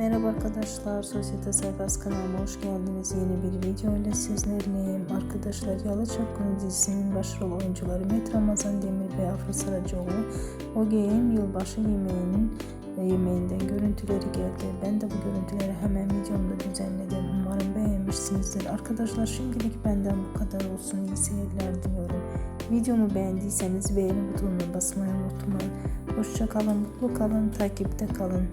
Merhaba arkadaşlar, Sosyete Sayfası kanalıma hoş geldiniz. Yeni bir video ile sizlerleyim. Arkadaşlar Yalı Çapkını dizisinin başrol oyuncuları Met Ramazan Demir ve Afra Saracoğlu OGM yılbaşı yemeğinin e, yemeğinden görüntüleri geldi. Ben de bu görüntüleri hemen videomda düzenledim. Umarım beğenmişsinizdir. Arkadaşlar şimdilik benden bu kadar olsun. İyi seyirler diliyorum. Videomu beğendiyseniz beğeni butonuna basmayı unutmayın. Hoşça kalın, mutlu kalın, takipte kalın.